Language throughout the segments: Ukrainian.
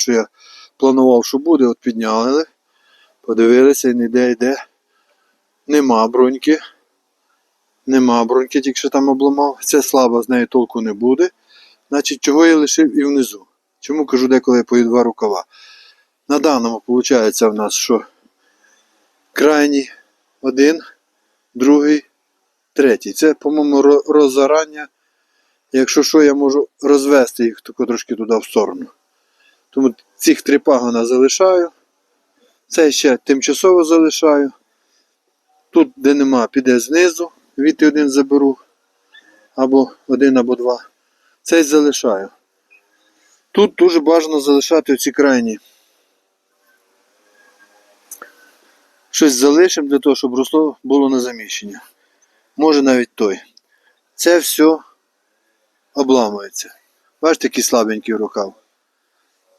що я планував, що буде, от підняли. Подивилися і ніде йде. Нема броньки. Нема броньки, тільки що там обламав. Це слабо, з неї толку не буде. Значить, чого я лишив і внизу. Чому кажу деколи по два рукава? На даному виходить в нас, що крайній один, другий, третій. Це, по-моєму, ро- роззарання. Якщо що, я можу розвести їх тако трошки туди в сторону. Тому цих три пагона залишаю. Це ще тимчасово залишаю. Тут, де нема, піде знизу. Віти один заберу. Або один, або два. Цей залишаю. Тут дуже бажано залишати оці крайні. Щось залишимо для того, щоб росло було на заміщення. Може навіть той. Це все обламується. Бачите, який слабенький рукав.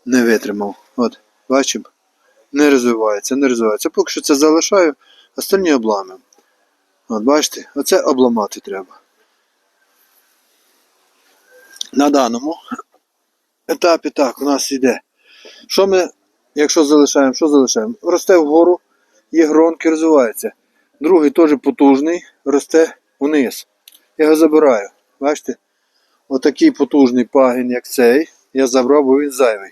Не витримав. От, бачимо. Не розвивається, не розвивається. Поки що це залишаю, остальні обламуємо. От, бачите, оце обламати треба. На даному етапі так, у нас йде. Що ми, якщо залишаємо, що залишаємо? Росте вгору, є гронки, розвивається. Другий теж потужний, росте вниз. Я його забираю. Бачите? Отакий потужний пагін, як цей, я забрав, бо він зайвий.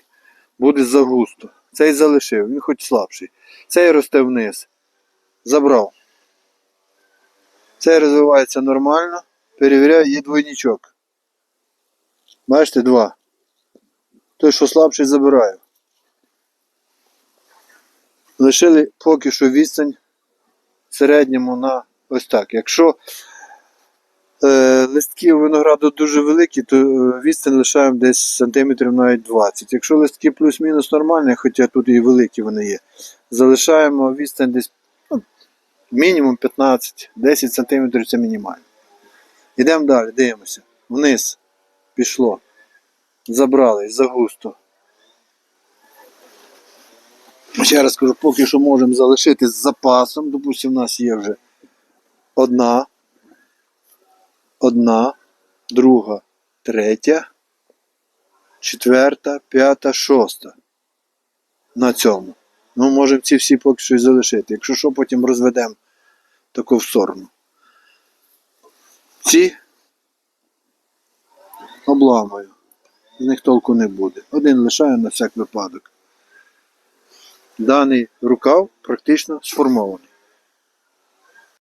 Буде загусто. Цей залишив, він хоч слабший. Цей росте вниз. Забрав. Цей розвивається нормально. Перевіряю, є двойничок. Бачите, два. Той, що слабший, забираю. Лишили поки що відстань середньому на ось так. Якщо листки у винограду дуже великі, то е, відстань лишаємо десь сантиметрів навіть 20. Якщо листки плюс-мінус нормальні, хоча тут і великі вони є, залишаємо відстань десь ну, мінімум 15, 10 сантиметрів це мінімально. Йдемо далі, дивимося. Вниз пішло. Забрали загусто. Ще раз кажу, поки що можемо залишити з запасом. Допустимо, у нас є вже одна, одна, друга, третя, четверта, п'ята, шоста. На цьому. Ну, можемо ці всі поки що і залишити. Якщо що, потім розведемо таку в сторону. Ці обламую. З них толку не буде. Один лишаю на всяк випадок. Даний рукав практично сформований.